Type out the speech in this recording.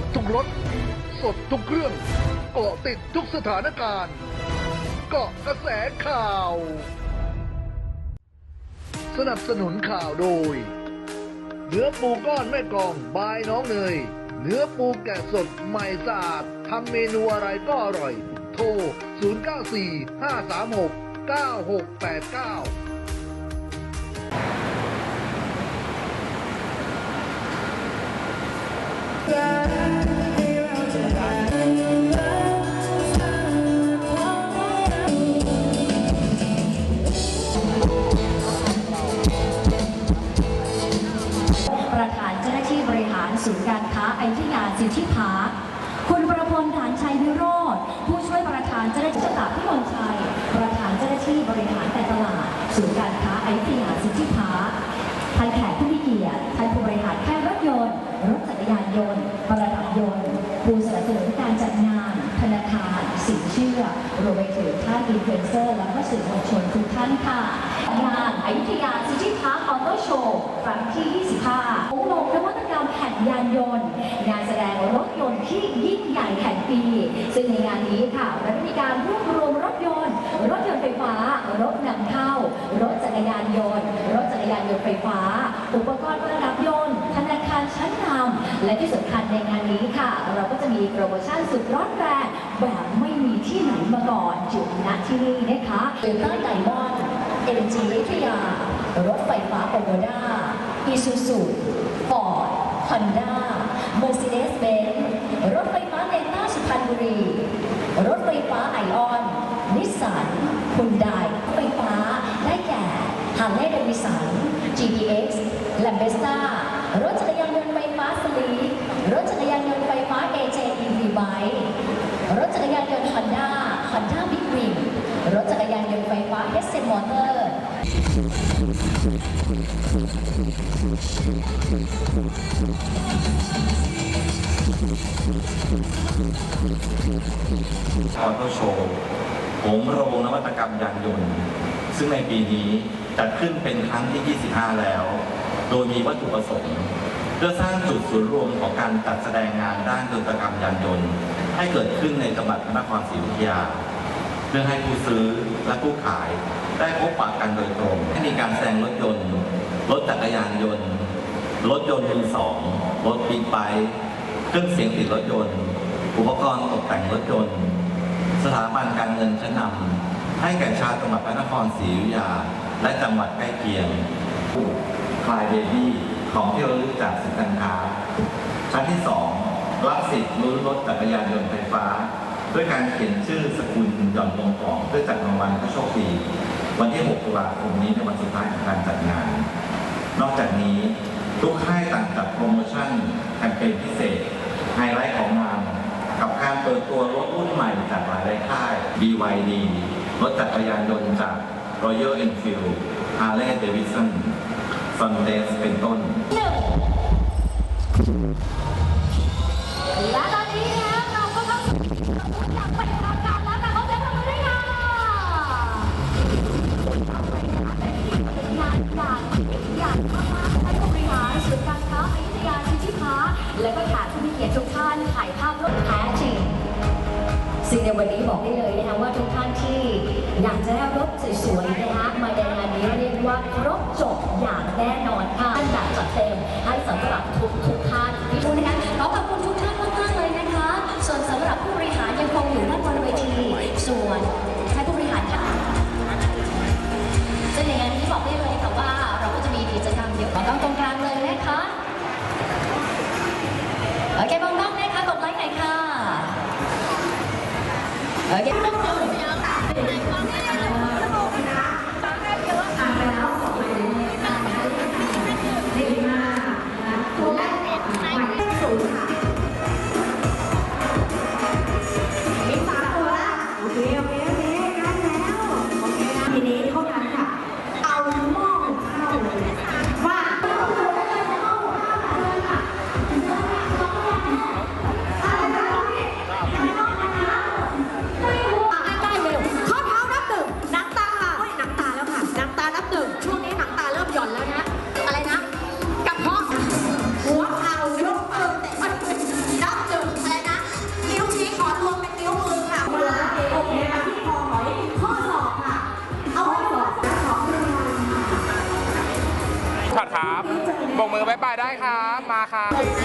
บทุกรถ สดทุกเครื่องเกาะติดทุกสถานการณ์ เกาะกระแสข่าว สนับสนุนข่าวโดย เนื้อปูก้อนแม่กองบายน้องเนย เนื้อปูแกะสดใหม่สะอาดทำเมนูอะไรก็อร่อย โทร 094 536 9689 ศูนย์การค้าไอทิยาสิทธิพาร์คุณประพลฐานชัยวิโรธผู้ช่วยประธานเจ้าหน้าที่ตลาดพิมลชัย ประธานเจ้าหน้าที่บริหารแต่ตลาดศูนย์การค้าไอทิยาสิทธิพาร์คท่านแขกผู้มีเกียรติท่านผู้บริหารค่ายรถยนต์ รถจักรยานยนต์ ประดับยนต์ ผู้สนับสนุนการจัดงาน ธนาคาร สินเชื่อ รวมไปถึงท่านอินฟลูเอนเซอร์ และก็สื่อมวลชนทุกท่านค่ะ งานอยุธยาซิตี้พาร์คออโต้โชว์ครั้งที่ 25องค์ลงนวัต ยานยนต์ งานแสดงรถยนต์ที่ยิ่งใหญ่แห่งปี ซึ่งในงานนี้ค่ะเราได้มีการรวบรวมรถยนต์ รถยนต์ไฟฟ้า รถนำเข้า รถจักรยานยนต์ รถจักรยานยนต์ไฟฟ้า อุปกรณ์ประดับยนต์ ธนาคารชั้นนำและที่สำคัญในงานนี้ค่ะ เราก็จะมีโปรโมชั่นสุดร้อนแรงแบบไม่มีที่ไหนมาก่อนจุดณที่นี่นะคะหรือใต้ไดมอนด์ MG วิทยารถไฟฟ้าโอโมด้าอิซูซู ฮอนด้าเมอร์เซเดสเบนซ์รถไฟฟ้าเนต้าสุพรรณบุรี รถไฟฟ้าไอออน นิสสันฮุนไดไฟฟ้า ได้แก่ฮาร์เลย์เดวิสัน GPX แลมเบสตารถจักรยานยนต์ไฟฟ้าสลีรถจักรยานยนต์ไฟฟ้า AJ EV Bike รถจักรยานยนต์ Honda Honda Big Wing รถจักรยานยนต์ไฟฟ้า h e s s e Motor ออโต้โชว์ผมโรงนวัตกรรมยานยนต์ ซึ่งในปีนี้จัดขึ้นเป็นครั้งที่ 25 แล้ว โดยมีวัตถุประสงค์เพื่อสร้างจุดศูนย์รวมของการจัดแสดงงานด้านนวัตกรรมยานยนต์ ให้เกิดขึ้นในจังหวัดพระนครศรีอยุธยา เพื่อให้ผู้ซื้อและผู้ขาย ได้พบปะกันโดยตรงให้มีการแสดงรถยนต์ รถจักรยานยนต์ รถยนต์มือสอง รถบิ๊กไบค์เครื่องเสียงติดรถยนต์ อุปกรณ์ตกแต่งรถยนต์ สถาบันการเงินชั้นนำให้แก่ชาวจังหวัดพระนครศรีอยุธยา และจังหวัดใกล้เคียงผู้คลายเบบี้ของที่ระลึกจากสินค้า ชั้นที่สองรับสิทธิ์ลุ้นรถจักรยานยนต์ไฟฟ้า ด้วยการเขียนชื่อสกุลหย่อนลงกล่องเพื่อจัดรางวัลผู้โชคดี วันที่ 6 ตุลาคมนี้ในวันสุดท้ายของการจัดงาน นอกจากนี้ทุกค่ายต่างจัดโปรโมชั่นแคมเปญพิเศษ ไฮไลท์ของงาน กับการเปิดตัวรถรุ่นใหม่จากหลายรายค่าย BYD รถจักรยานยนต์จาก Royal Enfield Harley Davidson f u n d e เป็นต้นแลูกค้าจริงซึ่งในวันนี้บอกได้เลยนะคะว่าทุกท่านที่อยากจะได้รถสวยๆนะคะมาในงานนี้เรียกว่าครบจบอย่างแน่นอนค่ะท่านแบบจัดเต็มให้สำหรับทุกทุกท่านพี่ปูนะคะ โายได้ครับมาครับ